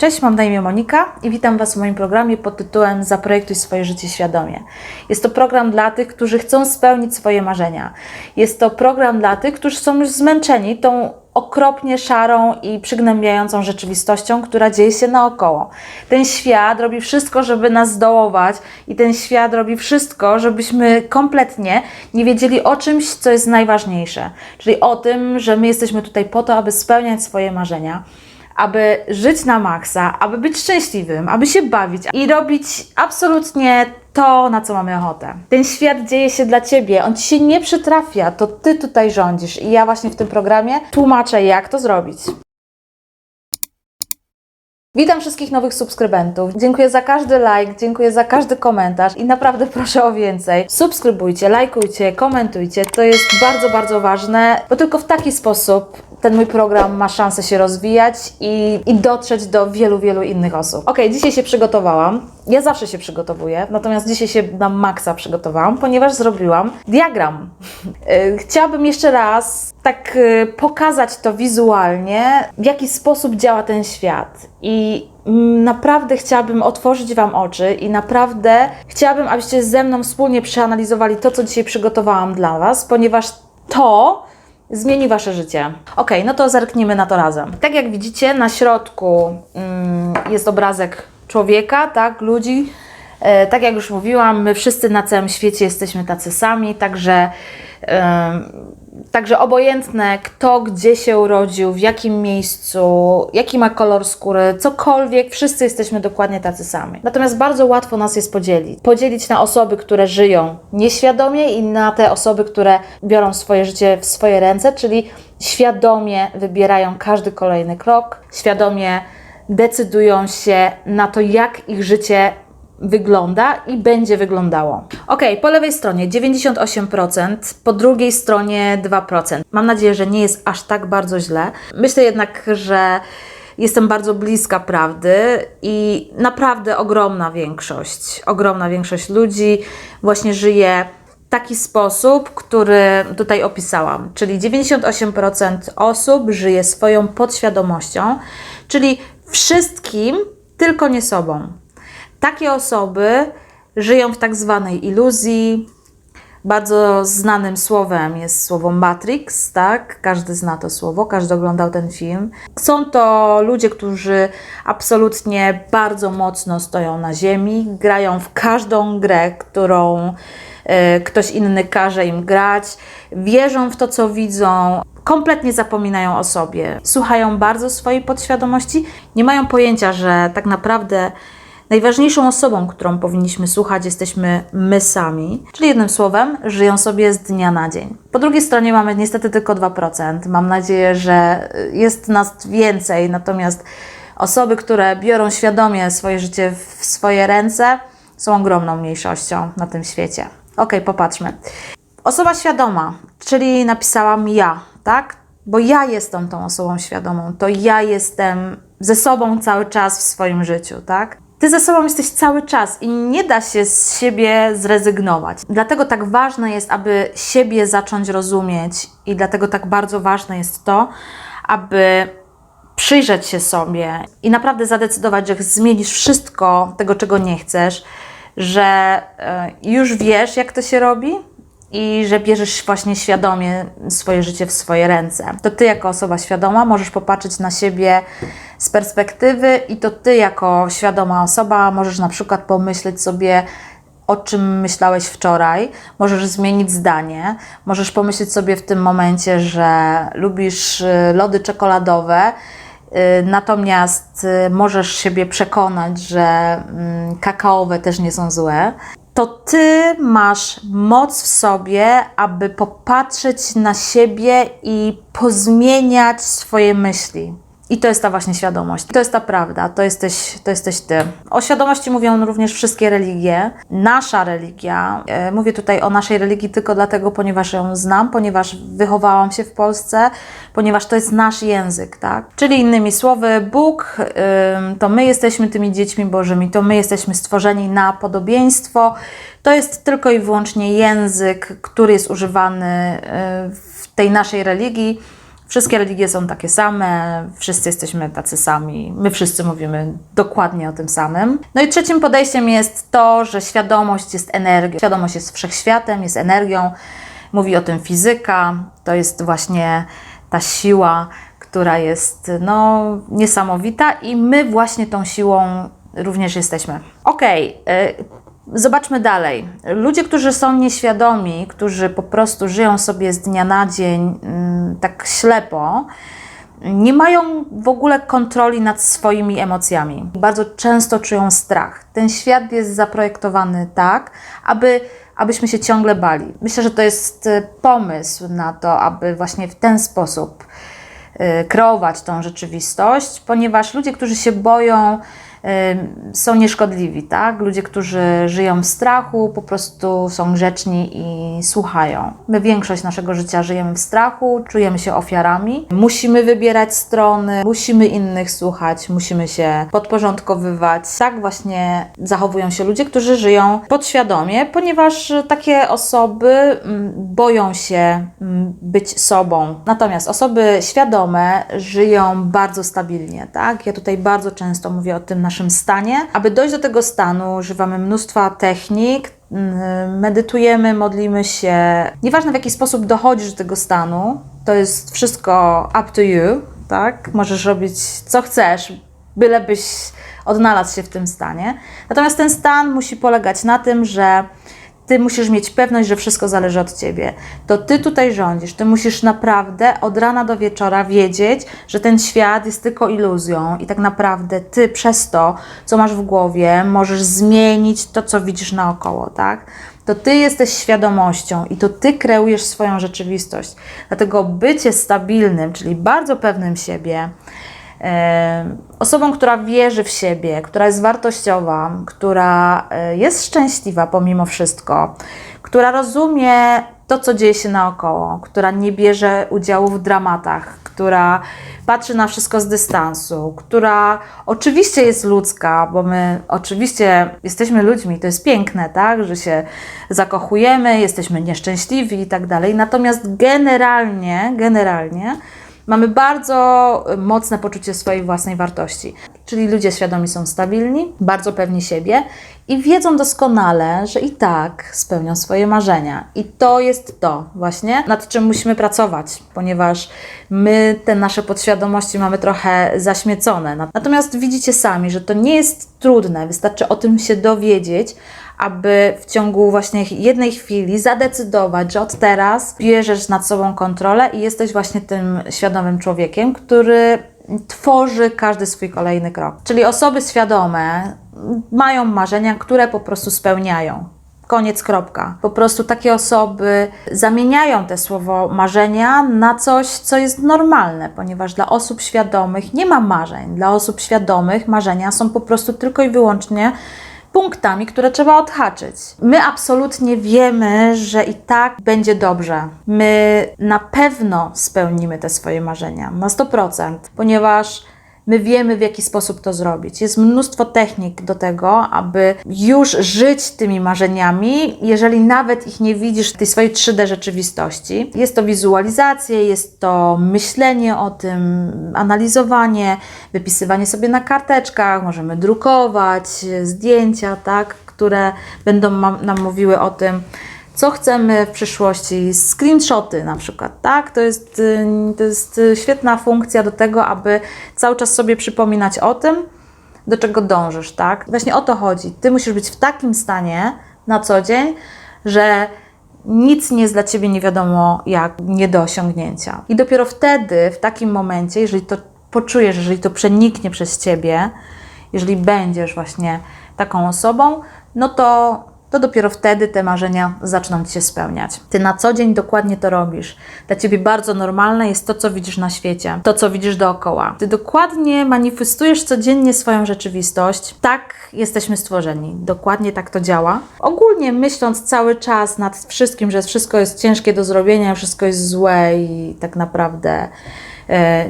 Cześć, mam na imię Monika i witam Was w moim programie pod tytułem Zaprojektuj swoje życie świadomie. Jest to program dla tych, którzy chcą spełnić swoje marzenia. Jest to program dla tych, którzy są już zmęczeni tą okropnie szarą i przygnębiającą rzeczywistością, która dzieje się naokoło. Ten świat robi wszystko, żeby nas zdołować i ten świat robi wszystko, żebyśmy kompletnie nie wiedzieli o czymś, co jest najważniejsze. Czyli o tym, że my jesteśmy tutaj po to, aby spełniać swoje marzenia aby żyć na maksa, aby być szczęśliwym, aby się bawić i robić absolutnie to, na co mamy ochotę. Ten świat dzieje się dla Ciebie, on Ci się nie przytrafia, to Ty tutaj rządzisz i ja właśnie w tym programie tłumaczę, jak to zrobić. Witam wszystkich nowych subskrybentów. Dziękuję za każdy like, dziękuję za każdy komentarz i naprawdę proszę o więcej. Subskrybujcie, lajkujcie, komentujcie. To jest bardzo, bardzo ważne, bo tylko w taki sposób ten mój program ma szansę się rozwijać i, i dotrzeć do wielu, wielu innych osób. Ok, dzisiaj się przygotowałam. Ja zawsze się przygotowuję, natomiast dzisiaj się na maksa przygotowałam, ponieważ zrobiłam diagram. Y, Chciałabym jeszcze raz tak y, pokazać to wizualnie, w jaki sposób działa ten świat. I naprawdę chciałabym otworzyć Wam oczy i naprawdę chciałabym, abyście ze mną wspólnie przeanalizowali to, co dzisiaj przygotowałam dla Was, ponieważ to zmieni Wasze życie. Ok, no to zerknijmy na to razem. Tak jak widzicie, na środku mm, jest obrazek człowieka, tak, ludzi. E, tak jak już mówiłam, my wszyscy na całym świecie jesteśmy tacy sami, także, także obojętne kto gdzie się urodził, w jakim miejscu, jaki ma kolor skóry, cokolwiek, wszyscy jesteśmy dokładnie tacy sami. Natomiast bardzo łatwo nas jest podzielić. Podzielić na osoby, które żyją nieświadomie i na te osoby, które biorą swoje życie w swoje ręce, czyli świadomie wybierają każdy kolejny krok, świadomie decydują się na to, jak ich życie wygląda i będzie wyglądało. Ok, po lewej stronie 98%, po drugiej stronie 2%. Mam nadzieję, że nie jest aż tak bardzo źle. Myślę jednak, że jestem bardzo bliska prawdy i naprawdę ogromna większość, ogromna większość ludzi właśnie żyje w taki sposób, który tutaj opisałam. Czyli 98% osób żyje swoją podświadomością, czyli wszystkim, tylko nie sobą. Takie osoby żyją w tak zwanej iluzji. Bardzo znanym słowem jest słowo Matrix, tak? Każdy zna to słowo, każdy oglądał ten film. Są to ludzie, którzy absolutnie bardzo mocno stoją na ziemi, grają w każdą grę, którą e, ktoś inny każe im grać, wierzą w to, co widzą, kompletnie zapominają o sobie, słuchają bardzo swojej podświadomości, nie mają pojęcia, że tak naprawdę najważniejszą osobą, którą powinniśmy słuchać, jesteśmy my sami. Czyli jednym słowem, żyją sobie z dnia na dzień. Po drugiej stronie mamy niestety tylko 2%. Mam nadzieję, że jest nas więcej, natomiast osoby, które biorą świadomie swoje życie w swoje ręce, są ogromną mniejszością na tym świecie. Ok, popatrzmy. Osoba świadoma, czyli napisałam ja, tak? Bo ja jestem tą osobą świadomą, to ja jestem ze sobą cały czas w swoim życiu, tak? Ty ze sobą jesteś cały czas i nie da się z siebie zrezygnować. Dlatego tak ważne jest, aby siebie zacząć rozumieć, i dlatego tak bardzo ważne jest to, aby przyjrzeć się sobie i naprawdę zadecydować, że zmienisz wszystko tego, czego nie chcesz, że e, już wiesz, jak to się robi i że bierzesz właśnie świadomie swoje życie w swoje ręce. To ty, jako osoba świadoma, możesz popatrzeć na siebie z perspektywy, i to ty, jako świadoma osoba, możesz na przykład pomyśleć sobie, o czym myślałeś wczoraj, możesz zmienić zdanie, możesz pomyśleć sobie w tym momencie, że lubisz y, lody czekoladowe. y, Natomiast y, możesz siebie przekonać, że mm, kakaowe też nie są złe to ty masz moc w sobie, aby popatrzeć na siebie i pozmieniać swoje myśli. I to jest ta właśnie świadomość. To jest ta prawda, to jesteś, to jesteś ty. O świadomości mówią również wszystkie religie. Nasza religia, e, mówię tutaj o naszej religii tylko dlatego, ponieważ ją znam, ponieważ wychowałam się w Polsce, ponieważ to jest nasz język, tak? Czyli innymi słowy, Bóg ym, to my jesteśmy tymi dziećmi Bożymi, to my jesteśmy stworzeni na podobieństwo. To jest tylko i wyłącznie język, który jest używany y, w tej naszej religii Wszystkie religie są takie same, wszyscy jesteśmy tacy sami, my wszyscy mówimy dokładnie o tym samym. No i trzecim podejściem jest to, że świadomość jest energią. Świadomość jest wszechświatem, jest energią. Mówi o tym fizyka. To jest właśnie ta siła, która jest no, niesamowita, i my właśnie tą siłą również jesteśmy. Okej. y, Zobaczmy dalej. Ludzie, którzy są nieświadomi, którzy po prostu żyją sobie z dnia na dzień mm, tak ślepo, nie mają w ogóle kontroli nad swoimi emocjami. Bardzo często czują strach. Ten świat jest zaprojektowany tak, aby, abyśmy się ciągle bali. Myślę, że to jest y, pomysł na to, aby właśnie w ten sposób y, kreować tą rzeczywistość, ponieważ ludzie, którzy się boją, są nieszkodliwi, tak? Ludzie, którzy żyją w strachu, po prostu są grzeczni i słuchają. My większość naszego życia żyjemy w strachu, czujemy się ofiarami. Musimy wybierać strony, musimy innych słuchać, musimy się podporządkowywać. Tak właśnie zachowują się ludzie, którzy żyją podświadomie, ponieważ takie osoby mm, boją się mm, być sobą. Natomiast osoby świadome żyją bardzo stabilnie, tak? Ja tutaj bardzo często mówię o tym naszym stanie. Aby dojść do tego stanu, używamy mnóstwa technik, mm, medytujemy, modlimy się. Nieważne w jaki sposób dochodzisz do tego stanu, to jest wszystko up to you, tak? Możesz robić co chcesz, bylebyś odnalazł się w tym stanie. Natomiast ten stan musi polegać na tym, że ty musisz mieć pewność, że wszystko zależy od ciebie. To ty tutaj rządzisz. Ty musisz naprawdę od rana do wieczora wiedzieć, że ten świat jest tylko iluzją i tak naprawdę ty przez to, co masz w głowie, możesz zmienić to, co widzisz naokoło, tak? To ty jesteś świadomością i to ty kreujesz swoją rzeczywistość. Dlatego bycie stabilnym, czyli bardzo pewnym siebie, osobą, która wierzy w siebie, która jest wartościowa, która e, jest szczęśliwa pomimo wszystko, która rozumie to, co dzieje się naokoło, która nie bierze udziału w dramatach, która patrzy na wszystko z dystansu, która oczywiście jest ludzka, bo my oczywiście jesteśmy ludźmi, to jest piękne, tak, że się zakochujemy, jesteśmy nieszczęśliwi i tak dalej. Natomiast generalnie, generalnie mamy bardzo mocne poczucie swojej własnej wartości. Czyli ludzie świadomi są stabilni, bardzo pewni siebie i wiedzą doskonale, że i tak spełnią swoje marzenia. I to jest to właśnie, nad czym musimy pracować, ponieważ my te nasze podświadomości mamy trochę zaśmiecone. Natomiast widzicie sami, że to nie jest trudne, wystarczy o tym się dowiedzieć, aby w ciągu właśnie jednej chwili zadecydować, że od teraz bierzesz nad sobą kontrolę i jesteś właśnie tym świadomym człowiekiem, który tworzy każdy swój kolejny krok. Czyli osoby świadome mają marzenia, które po prostu spełniają. Koniec, kropka. Po prostu takie osoby zamieniają te słowo marzenia na coś, co jest normalne, ponieważ dla osób świadomych nie ma marzeń. Dla osób świadomych marzenia są po prostu tylko i wyłącznie punktami, które trzeba odhaczyć. My absolutnie wiemy, że i tak będzie dobrze. My na pewno spełnimy te swoje marzenia, na 100%, ponieważ my wiemy, w jaki sposób to zrobić. Jest mnóstwo technik do tego, aby już żyć tymi marzeniami, jeżeli nawet ich nie widzisz w tej swojej 3D rzeczywistości. Jest to wizualizacja, jest to myślenie o tym, analizowanie, wypisywanie sobie na karteczkach, możemy drukować zdjęcia, tak, które będą nam mówiły o tym, co chcemy w przyszłości, screenshoty na przykład, tak? To jest, y, to jest y, świetna funkcja do tego, aby cały czas sobie przypominać o tym, do czego dążysz, tak? Właśnie o to chodzi. Ty musisz być w takim stanie na co dzień, że nic nie jest dla ciebie nie wiadomo jak nie do osiągnięcia. I dopiero wtedy, w takim momencie, jeżeli to poczujesz, jeżeli to przeniknie przez ciebie, jeżeli będziesz właśnie taką osobą, no to, to dopiero wtedy te marzenia zaczną ci się spełniać. Ty na co dzień dokładnie to robisz. Dla ciebie bardzo normalne jest to, co widzisz na świecie, to, co widzisz dookoła. Ty dokładnie manifestujesz codziennie swoją rzeczywistość. Tak jesteśmy stworzeni, dokładnie tak to działa. Ogólnie myśląc cały czas nad wszystkim, że wszystko jest ciężkie do zrobienia, wszystko jest złe i tak naprawdę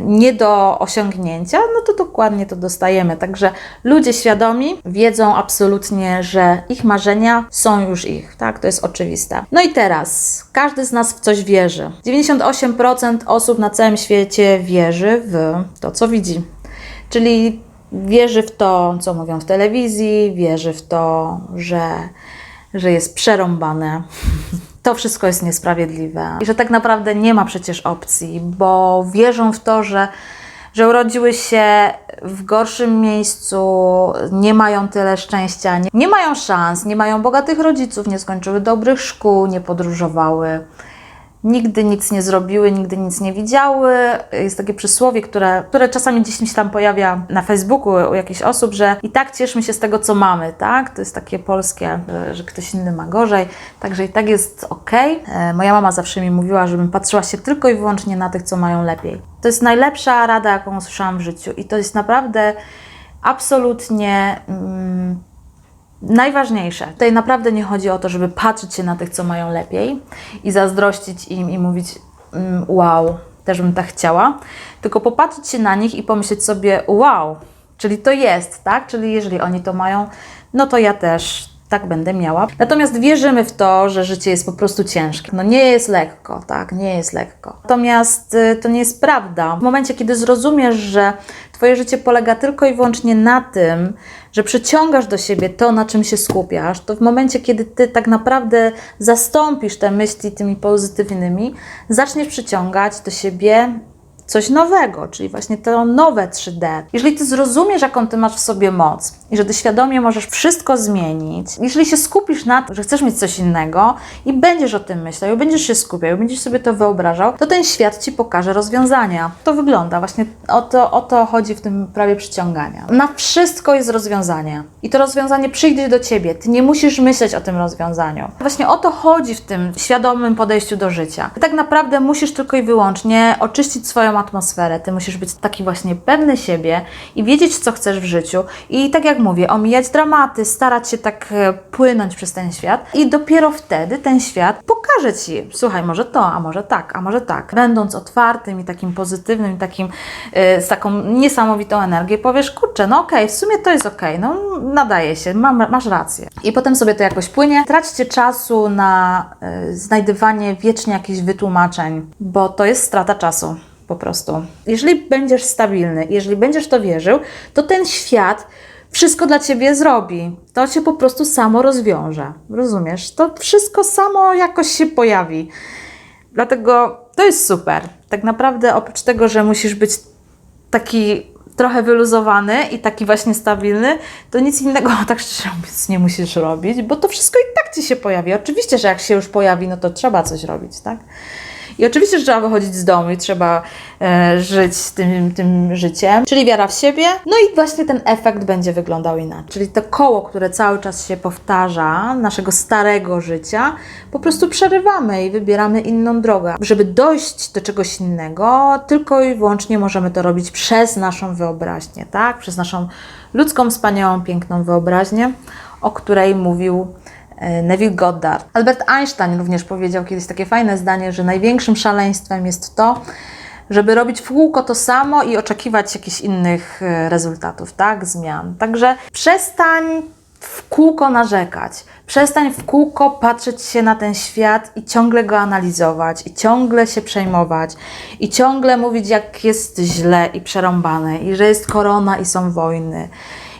nie do osiągnięcia, no to dokładnie to dostajemy. Także ludzie świadomi wiedzą absolutnie, że ich marzenia są już ich, tak? To jest oczywiste. No i teraz, każdy z nas w coś wierzy. 98% osób na całym świecie wierzy w to, co widzi. Czyli wierzy w to, co mówią w telewizji, wierzy w to, że, że jest przerąbane. To wszystko jest niesprawiedliwe. I że tak naprawdę nie ma przecież opcji, bo wierzą w to, że, że urodziły się w gorszym miejscu, nie mają tyle szczęścia, nie, nie mają szans, nie mają bogatych rodziców, nie skończyły dobrych szkół, nie podróżowały nigdy nic nie zrobiły, nigdy nic nie widziały. Jest takie przysłowie, które, które czasami gdzieś mi się tam pojawia na Facebooku u jakichś osób, że i tak cieszmy się z tego, co mamy, tak? To jest takie polskie, że, ktoś inny ma gorzej, także i tak jest ok. E, moja mama zawsze mi mówiła, żebym patrzyła się tylko i wyłącznie na tych, co mają lepiej. To jest najlepsza rada, jaką usłyszałam w życiu i to jest naprawdę absolutnie... Mm, najważniejsze. Tutaj naprawdę nie chodzi o to, żeby patrzeć się na tych, co mają lepiej i zazdrościć im i mówić mm, wow, też bym tak chciała, tylko popatrzeć się na nich i pomyśleć sobie wow, czyli to jest, tak? Czyli jeżeli oni to mają, no to ja też tak będę miała. Natomiast wierzymy w to, że życie jest po prostu ciężkie. No nie jest lekko, tak, nie jest lekko. Natomiast y, to nie jest prawda. W momencie, kiedy zrozumiesz, że Twoje życie polega tylko i wyłącznie na tym, że przyciągasz do siebie to, na czym się skupiasz, to w momencie, kiedy Ty tak naprawdę zastąpisz te myśli tymi pozytywnymi, zaczniesz przyciągać do siebie coś nowego, czyli właśnie to nowe 3D. Jeżeli ty zrozumiesz, jaką ty masz w sobie moc i że ty świadomie możesz wszystko zmienić, jeżeli się skupisz na tym, że chcesz mieć coś innego i będziesz o tym myślał, i będziesz się skupiał, i będziesz sobie to wyobrażał, to ten świat ci pokaże rozwiązania. To wygląda, właśnie o to, o to chodzi w tym prawie przyciągania. Na wszystko jest rozwiązanie i to rozwiązanie przyjdzie do ciebie. Ty nie musisz myśleć o tym rozwiązaniu. Właśnie o to chodzi w tym świadomym podejściu do życia. Ty tak naprawdę musisz tylko i wyłącznie oczyścić swoją atmosferę. Ty musisz być taki właśnie pewny siebie i wiedzieć, co chcesz w życiu. I tak jak mówię, omijać dramaty, starać się tak e, płynąć przez ten świat. I dopiero wtedy ten świat pokaże ci, słuchaj, może to, a może tak, a może tak. Będąc otwartym i takim pozytywnym, i takim, e, z taką niesamowitą energią, powiesz, kurczę, no okej, w sumie to jest okej, no nadaje się, mam, masz rację. I potem sobie to jakoś płynie. Traćcie czasu na e, znajdywanie wiecznie jakichś wytłumaczeń, bo to jest strata czasu po prostu. Jeżeli będziesz stabilny, jeżeli będziesz to wierzył, to ten świat wszystko dla ciebie zrobi. To się po prostu samo rozwiąże. Rozumiesz? To wszystko samo jakoś się pojawi. Dlatego to jest super. Tak naprawdę, oprócz tego, że musisz być taki trochę wyluzowany i taki właśnie stabilny, to nic innego tak szczerze mówiąc nie musisz robić, bo to wszystko i tak ci się pojawi. Oczywiście, że jak się już pojawi, no to trzeba coś robić, tak? I oczywiście, że trzeba wychodzić z domu i trzeba e, żyć tym, tym życiem, czyli wiara w siebie. No i właśnie ten efekt będzie wyglądał inaczej. Czyli to koło, które cały czas się powtarza, naszego starego życia, po prostu przerywamy i wybieramy inną drogę. Żeby dojść do czegoś innego, tylko i wyłącznie możemy to robić przez naszą wyobraźnię, tak? Przez naszą ludzką, wspaniałą, piękną wyobraźnię, o której mówił Neville Goddard. Albert Einstein również powiedział kiedyś takie fajne zdanie, że największym szaleństwem jest to, żeby robić w kółko to samo i oczekiwać jakichś innych e, rezultatów, tak, zmian. Także przestań w kółko narzekać. Przestań w kółko patrzeć się na ten świat i ciągle go analizować, i ciągle się przejmować, i ciągle mówić, jak jest źle i przerąbane, i że jest korona i są wojny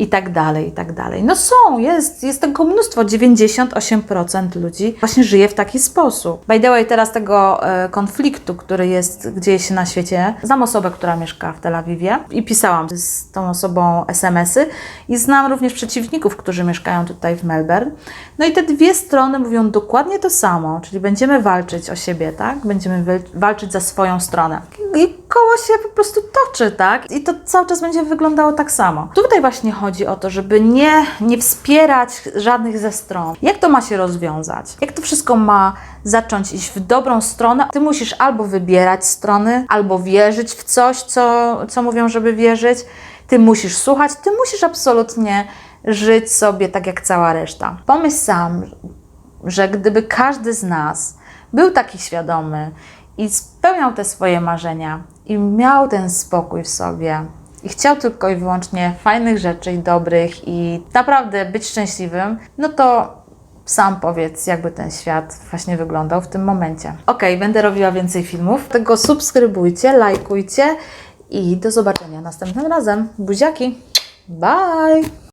i tak dalej, i tak dalej. No są, jest, jest tego mnóstwo. 98% ludzi właśnie żyje w taki sposób. By the way, teraz tego e, konfliktu, który jest gdzieś na świecie, znam osobę, która mieszka w Tel Awiwie i pisałam z tą osobą SMS-y i znam również przeciwników, którzy mieszkają tutaj w Melbourne. No i te dwie strony mówią dokładnie to samo, czyli będziemy walczyć o siebie, tak? Będziemy walczyć za swoją stronę. I koło się po prostu toczy, tak? I to cały czas będzie wyglądało tak samo. Tutaj właśnie chodzi o to, żeby nie, nie wspierać żadnych ze stron. Jak to ma się rozwiązać? Jak to wszystko ma zacząć iść w dobrą stronę? Ty musisz albo wybierać strony, albo wierzyć w coś, co, co mówią, żeby wierzyć. Ty musisz słuchać, ty musisz absolutnie żyć sobie tak jak cała reszta. Pomyśl sam, że gdyby każdy z nas był taki świadomy i spełniał te swoje marzenia i miał ten spokój w sobie i chciał tylko i wyłącznie fajnych rzeczy i dobrych i naprawdę być szczęśliwym, no to sam powiedz, jakby ten świat właśnie wyglądał w tym momencie. Ok, będę robiła więcej filmów, tego subskrybujcie, lajkujcie i do zobaczenia następnym razem. Buziaki, bye!